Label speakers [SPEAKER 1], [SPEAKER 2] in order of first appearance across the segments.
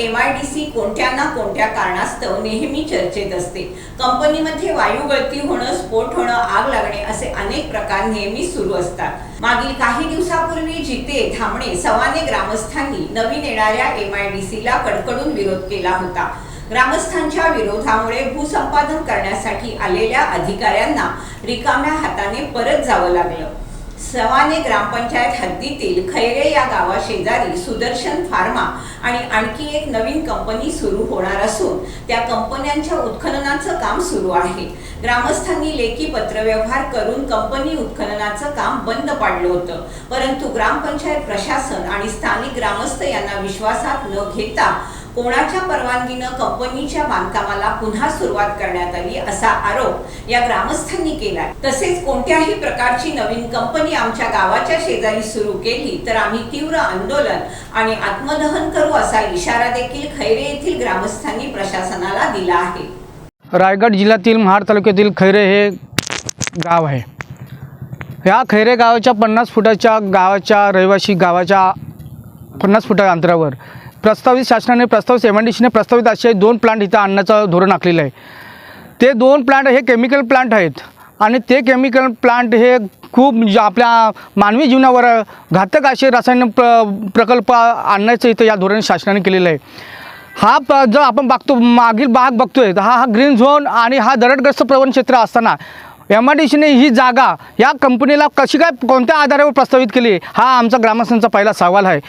[SPEAKER 1] M I D C कोणत्या ना कोणत्या कारणास्तव नेहमी चर्चेत असते. कंपनीमध्ये वायू गळती होणं स्फोट होणं आग लागणे असे अनेक प्रकार नेहमी सुरू असतात. मागील काही दिवसापूर्वी जिते थांबणे सवाने ग्रामस्थांनी नवीन येणाऱ्या एम आय डी सीला कडकडून विरोध केला होता. ग्रामस्थांच्या विरोधामुळे भूसंपादन करण्यासाठी आलेल्या अधिकाऱ्यांना रिकाम्या हाताने परत जावं लागलं. सवाने ग्रामपंचायत हद्दीतील खैरे या गावाशेजारी सुदर्शन फार्मा आणि आणखी एक नवीन कंपनी सुरू होणार असून त्या कंपन्यांच्या उत्खननाचं काम सुरू आहे. ग्रामस्थांनी लेखी पत्रव्यवहार करून कंपनी उत्खननाचं काम बंद पाडलं होतं. परंतु ग्रामपंचायत प्रशासन आणि स्थानिक ग्रामस्थ यांना विश्वासात न घेता कोणाच्या परवानगीनं कंपनीच्या बांधकामाला पुन्हा सुरुवात करण्यात आली असा आरोप या ग्रामस्थांनी केला तसेच कोणत्याही प्रकारची नवीन कंपनी आमच्या गावाच्या शेजारी सुरू केली तर आम्ही तीव्र आंदोलन आणि आत्मदहन करू असा इशारा देखील खैरे येथील ग्रामस्थांनी प्रशासनाला दिला आहे.
[SPEAKER 2] रायगड जिल्ह्यातील महाड तालुक्यातील खैरे हे गाव आहे. ह्या खैरे गावाच्या पन्नास फुटाच्या गावाच्या रहिवासी गावाच्या पन्नास फुटा अंतरावर प्रस्तावित शासनाने प्रस्तावित एम एन डी सीने प्रस्तावित असे दोन प्लांट इथं आणण्याचं धोरण आखलेलं आहे. ते दोन प्लांट हे केमिकल प्लांट आहेत आणि ते केमिकल प्लांट हे खूप म्हणजे आपल्या मानवी जीवनावर घातक असे रासायन प्र प्रकल्प आणण्याचं इथं या धोरण शासनाने केलेलं आहे. हा प जर आपण बघतो मागील भाग बघतोय तर हा हा ग्रीन झोन आणि हा दरडग्रस्त प्रवण क्षेत्र असताना एम आय डी सीने ही जागा या कंपनीला कशी काय कोणत्या आधारावर प्रस्तावित केली हा आमचा ग्रामस्थांचा पहिला सवाल आहे.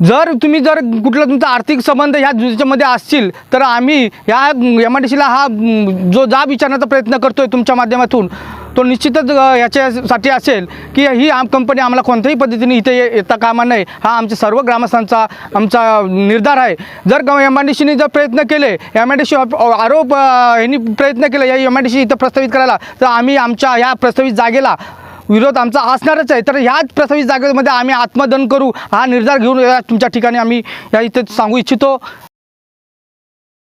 [SPEAKER 2] जर तुम्ही जर कुठला तुमचा आर्थिक संबंध ह्या याच्यामध्ये असतील तर आम्ही ह्या एम आय डी सीला हा जो जाब विचारण्याचा प्रयत्न करतो आहे तुमच्या माध्यमातून तो निश्चितच ह्याच्यासाठी याच्यासाठी असेल की ही आम कंपनी आम्हाला कोणत्याही पद्धतीने इथे येता कामा नये. हा आमच्या सर्व ग्रामस्थांचा आमचा निर्धार आहे. जर एम आय डी सीने जर प्रयत्न केले एम आय डी सी आरोप यांनी प्रयत्न केला या एम आय डी सी इथं प्रस्तावित करायला तर आम्ही आमच्या या प्रस्तावित जागेला विरोध आमचा असणारच आहे. तर ह्याच प्रस्तावित जागेमध्ये आम्ही आत्मदन करू हा निर्धार घेऊन या तुमच्या ठिकाणी आम्ही या इथे सांगू इच्छितो.